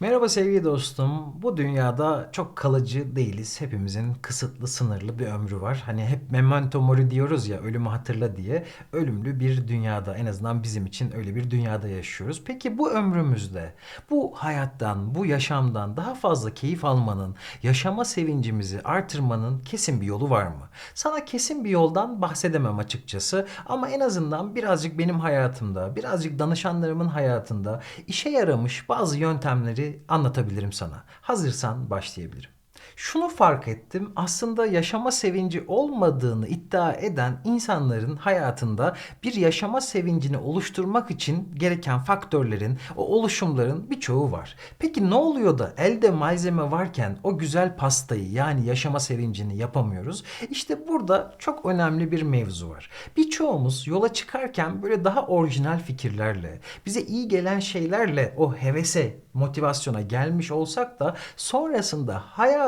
Merhaba sevgili dostum. Bu dünyada çok kalıcı değiliz. Hepimizin kısıtlı, sınırlı bir ömrü var. Hani hep memento mori diyoruz ya, ölümü hatırla diye. Ölümlü bir dünyada, en azından bizim için öyle bir dünyada yaşıyoruz. Peki bu ömrümüzde, bu hayattan, bu yaşamdan daha fazla keyif almanın, yaşama sevincimizi artırmanın kesin bir yolu var mı? Sana kesin bir yoldan bahsedemem açıkçası. Ama en azından birazcık benim hayatımda, birazcık danışanlarımın hayatında işe yaramış bazı yöntemleri anlatabilirim sana. Hazırsan başlayabilirim. Şunu fark ettim. Aslında yaşama sevinci olmadığını iddia eden insanların hayatında bir yaşama sevincini oluşturmak için gereken faktörlerin, o oluşumların birçoğu var. Peki ne oluyor da elde malzeme varken o güzel pastayı yani yaşama sevincini yapamıyoruz? İşte burada çok önemli bir mevzu var. Birçoğumuz yola çıkarken böyle daha orijinal fikirlerle, bize iyi gelen şeylerle o hevese, motivasyona gelmiş olsak da sonrasında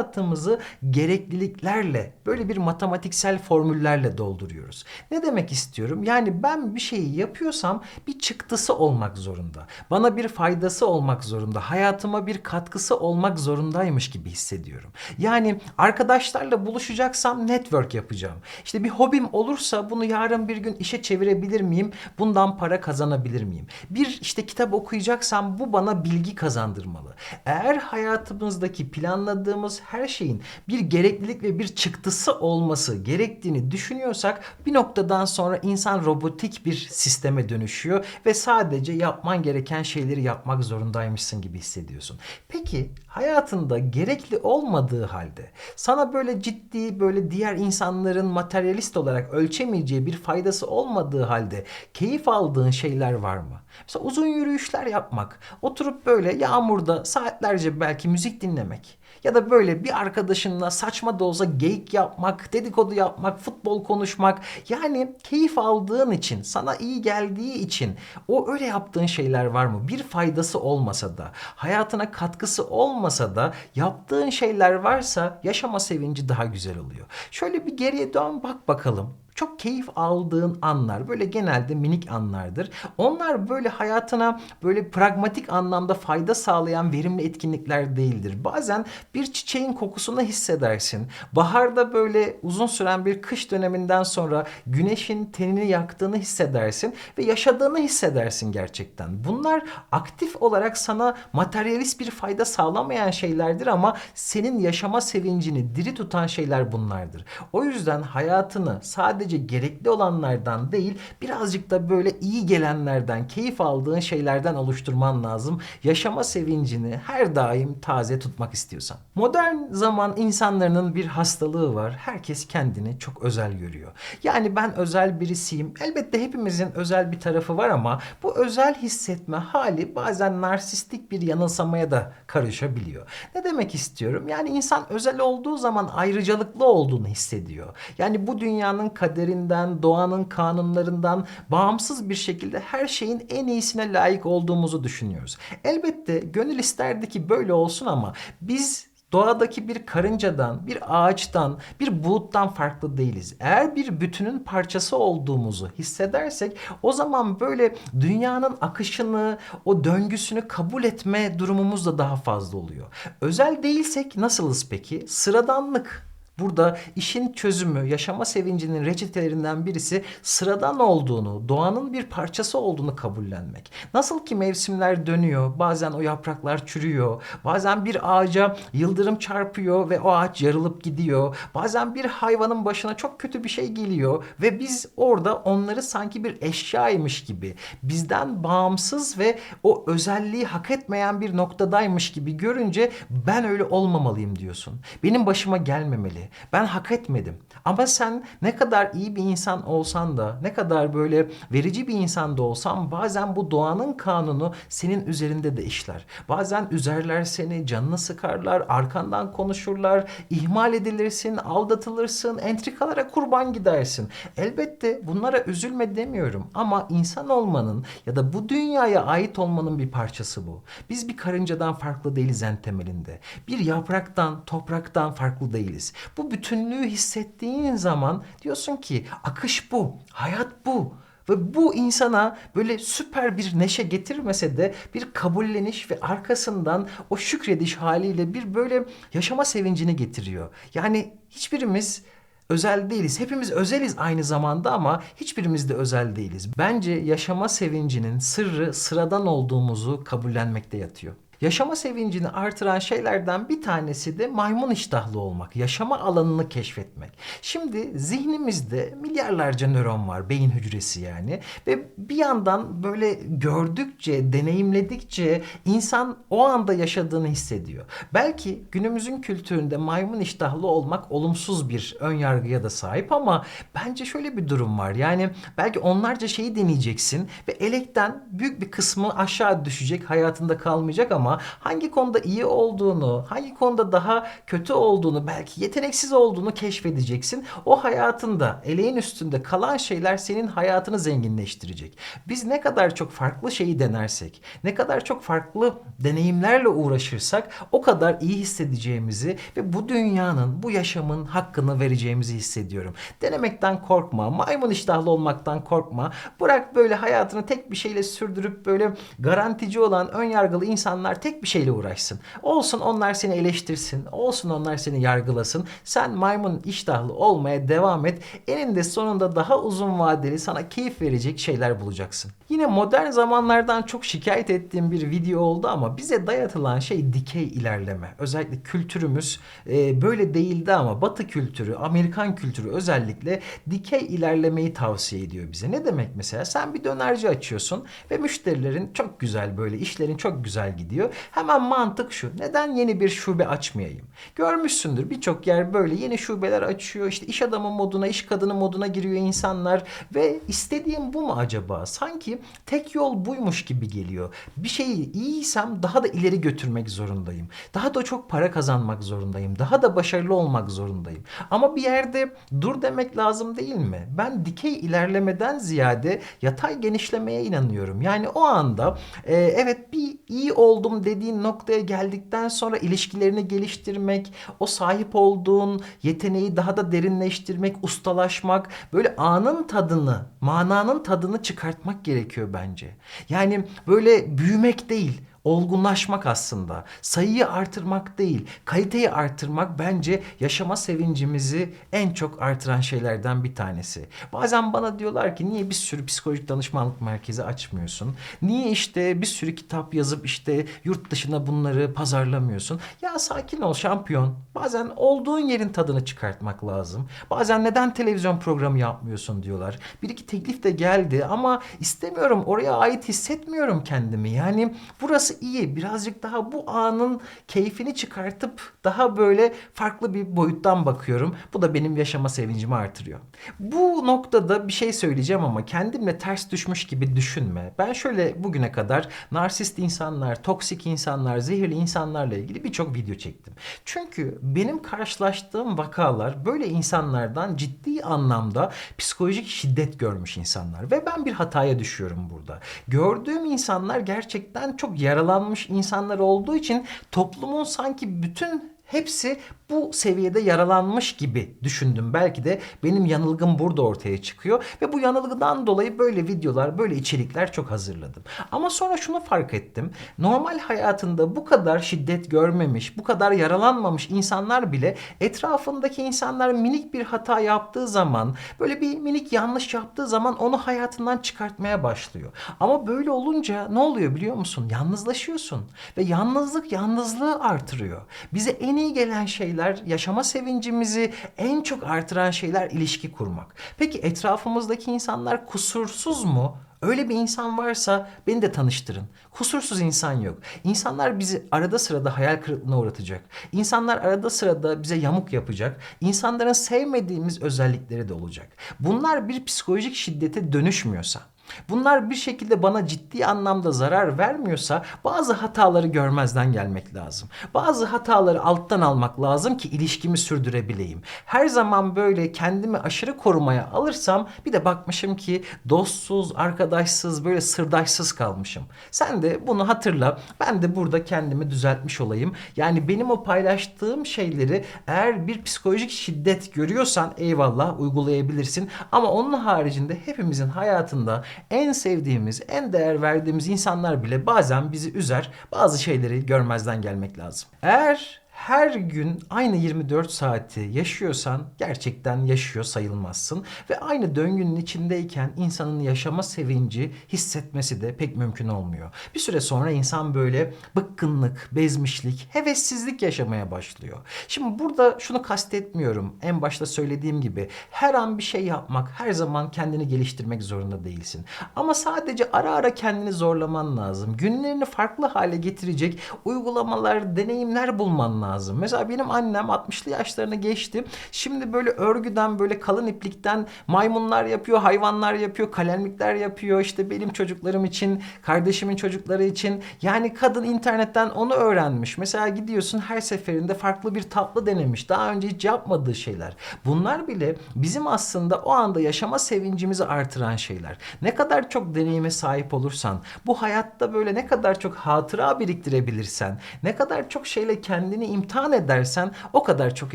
hayatımızı gerekliliklerle böyle bir matematiksel formüllerle dolduruyoruz. Ne demek istiyorum? Yani ben bir şeyi yapıyorsam bir çıktısı olmak zorunda. Bana bir faydası olmak zorunda. Hayatıma bir katkısı olmak zorundaymış gibi hissediyorum. Yani arkadaşlarla buluşacaksam network yapacağım. İşte bir hobim olursa bunu yarın bir gün işe çevirebilir miyim? Bundan para kazanabilir miyim? Bir işte kitap okuyacaksam bu bana bilgi kazandırmalı. Eğer hayatımızdaki planladığımız her şeyin bir gereklilik ve bir çıktısı olması gerektiğini düşünüyorsak bir noktadan sonra insan robotik bir sisteme dönüşüyor ve sadece yapman gereken şeyleri yapmak zorundaymışsın gibi hissediyorsun. Peki hayatında gerekli olmadığı halde sana böyle ciddi böyle diğer insanların materyalist olarak ölçemeyeceği bir faydası olmadığı halde keyif aldığın şeyler var mı? Mesela uzun yürüyüşler yapmak, oturup böyle yağmurda saatlerce belki müzik dinlemek ya da böyle bir arkadaşınla saçma da olsa geyik yapmak, dedikodu yapmak, futbol konuşmak yani keyif aldığın için, sana iyi geldiği için o öyle yaptığın şeyler var mı? Bir faydası olmasa da, hayatına katkısı olmasa da yaptığın şeyler varsa yaşama sevinci daha güzel oluyor. Şöyle bir geriye dön bak bakalım. Çok keyif aldığın anlar böyle genelde minik anlardır. Onlar böyle hayatına böyle pragmatik anlamda fayda sağlayan verimli etkinlikler değildir. Bazen bir çiçeğin kokusunu hissedersin. Baharda böyle uzun süren bir kış döneminden sonra güneşin tenini yaktığını hissedersin ve yaşadığını hissedersin gerçekten. Bunlar aktif olarak sana materyalist bir fayda sağlamayan şeylerdir ama senin yaşama sevincini diri tutan şeyler bunlardır. O yüzden hayatını sadece gerekli olanlardan değil birazcık da böyle iyi gelenlerden, keyif aldığın şeylerden oluşturman lazım. Yaşama sevincini her daim taze tutmak istiyorsan. Modern zaman insanların bir hastalığı var. Herkes kendini çok özel görüyor. Yani ben özel birisiyim. Elbette hepimizin özel bir tarafı var ama bu özel hissetme hali bazen narsistik bir yanılsamaya da karışabiliyor. Ne demek istiyorum? Yani insan özel olduğu zaman ayrıcalıklı olduğunu hissediyor. Yani bu dünyanın kaderinden, doğanın kanunlarından bağımsız bir şekilde her şeyin en iyisine layık olduğumuzu düşünüyoruz. Elbette gönül isterdi ki böyle olsun ama biz Doğadaki bir karıncadan, bir ağaçtan, bir buluttan farklı değiliz. Eğer bir bütünün parçası olduğumuzu hissedersek o zaman böyle dünyanın akışını, o döngüsünü kabul etme durumumuz da daha fazla oluyor. Özel değilsek nasılız peki? Sıradanlık. Burada işin çözümü, yaşama sevincinin reçetelerinden birisi sıradan olduğunu, doğanın bir parçası olduğunu kabullenmek. Nasıl ki mevsimler dönüyor, bazen o yapraklar çürüyor, bazen bir ağaca yıldırım çarpıyor ve o ağaç yarılıp gidiyor. Bazen bir hayvanın başına çok kötü bir şey geliyor ve biz orada onları sanki bir eşyaymış gibi, bizden bağımsız ve o özelliği hak etmeyen bir noktadaymış gibi görünce ben öyle olmamalıyım diyorsun. Benim başıma gelmemeli. Ben hak etmedim. Ama sen ne kadar iyi bir insan olsan da, ne kadar böyle verici bir insan da olsan bazen bu doğanın kanunu senin üzerinde de işler. Bazen üzerler seni, canını sıkarlar, arkandan konuşurlar, ihmal edilirsin, aldatılırsın, entrikalara kurban gidersin. Elbette bunlara üzülme demiyorum ama insan olmanın ya da bu dünyaya ait olmanın bir parçası bu. Biz bir karıncadan farklı değiliz en temelinde. Bir yapraktan, topraktan farklı değiliz. Bu bütünlüğü hissettiğin zaman diyorsun ki akış bu, hayat bu. Ve bu insana böyle süper bir neşe getirmese de bir kabulleniş ve arkasından o şükrediş haliyle bir böyle yaşama sevincini getiriyor. Yani hiçbirimiz özel değiliz. Hepimiz özeliz aynı zamanda ama hiçbirimiz de özel değiliz. Bence yaşama sevincinin sırrı sıradan olduğumuzu kabullenmekte yatıyor. Yaşama sevincini artıran şeylerden bir tanesi de maymun iştahlı olmak, yaşama alanını keşfetmek. Şimdi zihnimizde milyarlarca nöron var, beyin hücresi yani ve bir yandan böyle gördükçe, deneyimledikçe insan o anda yaşadığını hissediyor. Belki günümüzün kültüründe maymun iştahlı olmak olumsuz bir ön yargıya da sahip ama bence şöyle bir durum var. Yani belki onlarca şeyi deneyeceksin ve elekten büyük bir kısmı aşağı düşecek, hayatında kalmayacak ama hangi konuda iyi olduğunu, hangi konuda daha kötü olduğunu, belki yeteneksiz olduğunu keşfedeceksin. O hayatında eleğin üstünde kalan şeyler senin hayatını zenginleştirecek. Biz ne kadar çok farklı şeyi denersek, ne kadar çok farklı deneyimlerle uğraşırsak o kadar iyi hissedeceğimizi ve bu dünyanın, bu yaşamın hakkını vereceğimizi hissediyorum. Denemekten korkma, maymun iştahlı olmaktan korkma. Bırak böyle hayatını tek bir şeyle sürdürüp böyle garantici olan ön yargılı insanlar tek bir şeyle uğraşsın. Olsun onlar seni eleştirsin, olsun onlar seni yargılasın. Sen maymun iştahlı olmaya devam et. Eninde sonunda daha uzun vadeli sana keyif verecek şeyler bulacaksın. Yine modern zamanlardan çok şikayet ettiğim bir video oldu ama bize dayatılan şey dikey ilerleme. Özellikle kültürümüz e, böyle değildi ama Batı kültürü, Amerikan kültürü özellikle dikey ilerlemeyi tavsiye ediyor bize. Ne demek mesela? Sen bir dönerci açıyorsun ve müşterilerin çok güzel böyle işlerin çok güzel gidiyor. Hemen mantık şu. Neden yeni bir şube açmayayım? Görmüşsündür birçok yer böyle yeni şubeler açıyor. İşte iş adamı moduna, iş kadını moduna giriyor insanlar ve istediğim bu mu acaba? Sanki tek yol buymuş gibi geliyor. Bir şeyi iyiysem daha da ileri götürmek zorundayım. Daha da çok para kazanmak zorundayım. Daha da başarılı olmak zorundayım. Ama bir yerde dur demek lazım değil mi? Ben dikey ilerlemeden ziyade yatay genişlemeye inanıyorum. Yani o anda e, evet bir iyi oldum dediğin noktaya geldikten sonra ilişkilerini geliştirmek, o sahip olduğun yeteneği daha da derinleştirmek, ustalaşmak, böyle anın tadını, mananın tadını çıkartmak gerekiyor bence. Yani böyle büyümek değil, olgunlaşmak aslında. Sayıyı artırmak değil, kaliteyi artırmak bence yaşama sevincimizi en çok artıran şeylerden bir tanesi. Bazen bana diyorlar ki niye bir sürü psikolojik danışmanlık merkezi açmıyorsun? Niye işte bir sürü kitap yazıp işte yurt dışına bunları pazarlamıyorsun? Ya sakin ol şampiyon. Bazen olduğun yerin tadını çıkartmak lazım. Bazen neden televizyon programı yapmıyorsun diyorlar. Bir iki teklif de geldi ama istemiyorum oraya ait hissetmiyorum kendimi. Yani burası iyi. Birazcık daha bu anın keyfini çıkartıp daha böyle farklı bir boyuttan bakıyorum. Bu da benim yaşama sevincimi artırıyor. Bu noktada bir şey söyleyeceğim ama kendimle ters düşmüş gibi düşünme. Ben şöyle bugüne kadar narsist insanlar, toksik insanlar, zehirli insanlarla ilgili birçok video çektim. Çünkü benim karşılaştığım vakalar böyle insanlardan ciddi anlamda psikolojik şiddet görmüş insanlar ve ben bir hataya düşüyorum burada. Gördüğüm insanlar gerçekten çok yaralanmış insanlar olduğu için toplumun sanki bütün hepsi bu seviyede yaralanmış gibi düşündüm. Belki de benim yanılgım burada ortaya çıkıyor ve bu yanılgıdan dolayı böyle videolar, böyle içerikler çok hazırladım. Ama sonra şunu fark ettim. Normal hayatında bu kadar şiddet görmemiş, bu kadar yaralanmamış insanlar bile etrafındaki insanlar minik bir hata yaptığı zaman, böyle bir minik yanlış yaptığı zaman onu hayatından çıkartmaya başlıyor. Ama böyle olunca ne oluyor biliyor musun? Yalnızlaşıyorsun ve yalnızlık yalnızlığı artırıyor. Bize en iyi gelen şeyler, yaşama sevincimizi en çok artıran şeyler ilişki kurmak. Peki etrafımızdaki insanlar kusursuz mu? Öyle bir insan varsa beni de tanıştırın. Kusursuz insan yok. İnsanlar bizi arada sırada hayal kırıklığına uğratacak. İnsanlar arada sırada bize yamuk yapacak. İnsanların sevmediğimiz özellikleri de olacak. Bunlar bir psikolojik şiddete dönüşmüyorsa, Bunlar bir şekilde bana ciddi anlamda zarar vermiyorsa bazı hataları görmezden gelmek lazım. Bazı hataları alttan almak lazım ki ilişkimi sürdürebileyim. Her zaman böyle kendimi aşırı korumaya alırsam bir de bakmışım ki dostsuz, arkadaşsız, böyle sırdaşsız kalmışım. Sen de bunu hatırla. Ben de burada kendimi düzeltmiş olayım. Yani benim o paylaştığım şeyleri eğer bir psikolojik şiddet görüyorsan eyvallah uygulayabilirsin. Ama onun haricinde hepimizin hayatında en sevdiğimiz, en değer verdiğimiz insanlar bile bazen bizi üzer. Bazı şeyleri görmezden gelmek lazım. Eğer her gün aynı 24 saati yaşıyorsan gerçekten yaşıyor sayılmazsın ve aynı döngünün içindeyken insanın yaşama sevinci hissetmesi de pek mümkün olmuyor. Bir süre sonra insan böyle bıkkınlık, bezmişlik, hevessizlik yaşamaya başlıyor. Şimdi burada şunu kastetmiyorum. En başta söylediğim gibi her an bir şey yapmak, her zaman kendini geliştirmek zorunda değilsin. Ama sadece ara ara kendini zorlaman lazım. Günlerini farklı hale getirecek uygulamalar, deneyimler bulman lazım. Mesela benim annem 60'lı yaşlarını geçti. Şimdi böyle örgüden böyle kalın iplikten maymunlar yapıyor, hayvanlar yapıyor, kalemlikler yapıyor. İşte benim çocuklarım için, kardeşimin çocukları için. Yani kadın internetten onu öğrenmiş. Mesela gidiyorsun her seferinde farklı bir tatlı denemiş. Daha önce hiç yapmadığı şeyler. Bunlar bile bizim aslında o anda yaşama sevincimizi artıran şeyler. Ne kadar çok deneyime sahip olursan, bu hayatta böyle ne kadar çok hatıra biriktirebilirsen, ne kadar çok şeyle kendini imtihan edersen o kadar çok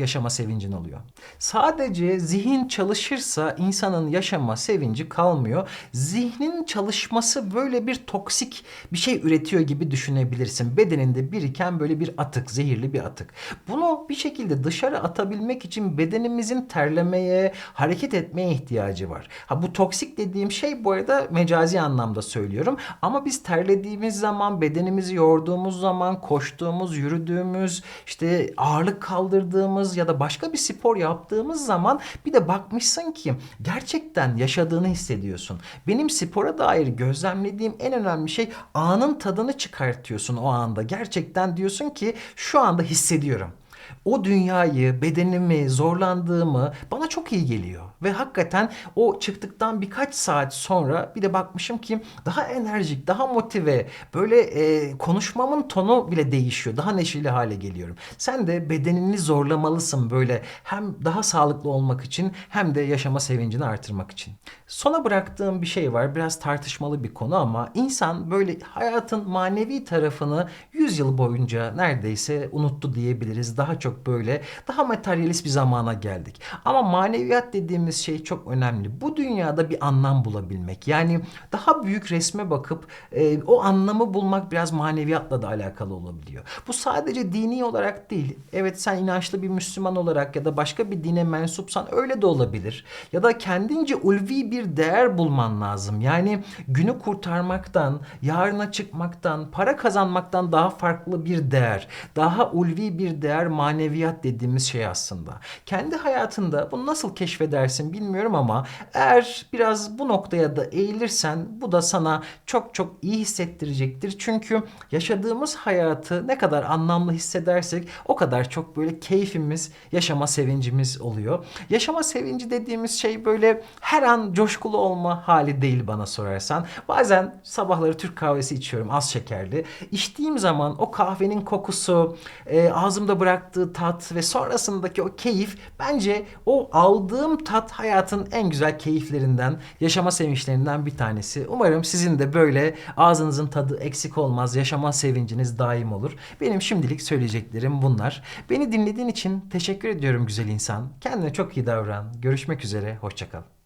yaşama sevincin oluyor. Sadece zihin çalışırsa insanın yaşama sevinci kalmıyor. Zihnin çalışması böyle bir toksik bir şey üretiyor gibi düşünebilirsin. Bedeninde biriken böyle bir atık, zehirli bir atık. Bunu bir şekilde dışarı atabilmek için bedenimizin terlemeye, hareket etmeye ihtiyacı var. Ha bu toksik dediğim şey bu arada mecazi anlamda söylüyorum. Ama biz terlediğimiz zaman, bedenimizi yorduğumuz zaman, koştuğumuz, yürüdüğümüz, işte ağırlık kaldırdığımız ya da başka bir spor yaptığımız zaman bir de bakmışsın ki gerçekten yaşadığını hissediyorsun. Benim spora dair gözlemlediğim en önemli şey anın tadını çıkartıyorsun o anda. Gerçekten diyorsun ki şu anda hissediyorum o dünyayı, bedenimi, zorlandığımı bana çok iyi geliyor. Ve hakikaten o çıktıktan birkaç saat sonra bir de bakmışım ki daha enerjik, daha motive, böyle e, konuşmamın tonu bile değişiyor. Daha neşeli hale geliyorum. Sen de bedenini zorlamalısın böyle hem daha sağlıklı olmak için hem de yaşama sevincini artırmak için. Sona bıraktığım bir şey var. Biraz tartışmalı bir konu ama insan böyle hayatın manevi tarafını 100 yıl boyunca neredeyse unuttu diyebiliriz. Daha çok böyle daha materyalist bir zamana geldik. Ama maneviyat dediğimiz şey çok önemli. Bu dünyada bir anlam bulabilmek. Yani daha büyük resme bakıp e, o anlamı bulmak biraz maneviyatla da alakalı olabiliyor. Bu sadece dini olarak değil. Evet sen inançlı bir Müslüman olarak ya da başka bir dine mensupsan öyle de olabilir. Ya da kendince ulvi bir değer bulman lazım. Yani günü kurtarmaktan, yarına çıkmaktan, para kazanmaktan daha farklı bir değer. Daha ulvi bir değer maneviyat dediğimiz şey aslında. Kendi hayatında bunu nasıl keşfedersin bilmiyorum ama eğer biraz bu noktaya da eğilirsen bu da sana çok çok iyi hissettirecektir. Çünkü yaşadığımız hayatı ne kadar anlamlı hissedersek o kadar çok böyle keyfimiz, yaşama sevincimiz oluyor. Yaşama sevinci dediğimiz şey böyle her an coşkulu olma hali değil bana sorarsan. Bazen sabahları Türk kahvesi içiyorum az şekerli. İçtiğim zaman o kahvenin kokusu, e, ağzımda bıraktığı tat ve sonrasındaki o keyif bence o aldığım tat hayatın en güzel keyiflerinden, yaşama sevinçlerinden bir tanesi. Umarım sizin de böyle ağzınızın tadı eksik olmaz, yaşama sevinciniz daim olur. Benim şimdilik söyleyeceklerim bunlar. Beni dinlediğin için teşekkür ediyorum güzel insan. Kendine çok iyi davran. Görüşmek üzere, hoşçakal.